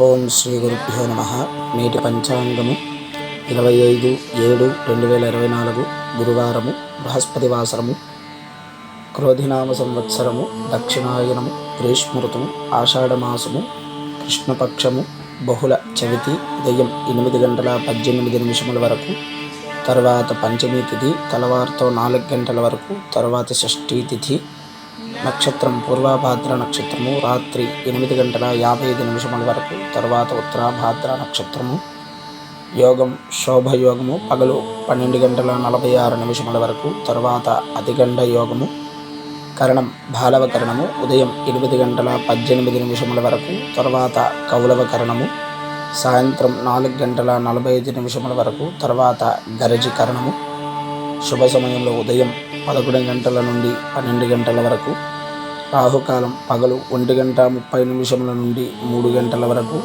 ఓం శ్రీ గురుభ్యో నమ. నేటి పంచాంగము ఇరవై ఐదు ఏడు రెండు వేల ఇరవై నాలుగు గురువారము బృహస్పతి వాసరము క్రోధినామ సంవత్సరము దక్షిణాయనము గ్రీష్మృతము ఆషాఢమాసము కృష్ణపక్షము బహుళ చవితి ఉదయం ఎనిమిది గంటల పద్దెనిమిది నిమిషముల వరకు తర్వాత పంచమి తిథి తెల్లవారుతో నాలుగు గంటల వరకు తర్వాత షష్ఠీ తిథి నక్షత్రం పూర్వభాద్ర నక్షత్రము. రాత్రి ఎనిమిది గంటల యాభై ఐదు నిమిషముల వరకు తర్వాత ఉత్తరాభాద్ర నక్షత్రము. యోగం శోభయోగము పగలు పన్నెండు గంటల నలభై ఆరు నిమిషముల వరకు తర్వాత అతిగండ యోగము. కరణం బాలవ కరణము. ఉదయం ఎనిమిది గంటల పద్దెనిమిది నిమిషముల వరకు తర్వాత కౌలవ కరణము. సాయంత్రం నాలుగు గంటల నలభై ఐదు నిమిషముల వరకు తర్వాత గరజి కరణము. శుభ సమయంలో ఉదయం పదకొండు గంటల నుండి పన్నెండు గంటల వరకు రాహుకాలం పగలు ఒంటి గంట ముప్పై నిమిషముల నుండి మూడు గంటల వరకు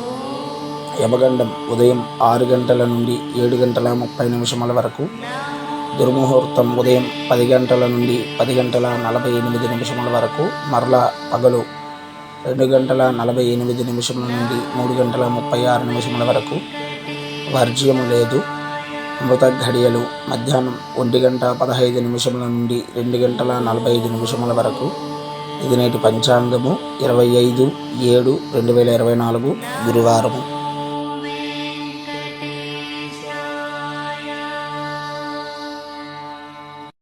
యమగండం ఉదయం ఆరు గంటల నుండి ఏడు గంటల ముప్పై నిమిషముల వరకు దుర్ముహూర్తం ఉదయం పది గంటల నుండి పది గంటల నలభై ఎనిమిది నిమిషముల వరకు మరలా పగలు రెండు గంటల నలభై ఎనిమిది నిమిషముల నుండి మూడు గంటల ముప్పై ఆరు నిమిషముల వరకు వర్జ్యం లేదు. మృత ఘడియలు మధ్యాహ్నం ఒంటి గంట పదహైదు నిమిషముల నుండి రెండు గంటల నలభై ఐదు నిమిషముల వరకు. ఇది నేటి పంచాంగము ఇరవై ఐదు ఏడు రెండు వేల ఇరవై నాలుగు గురువారము.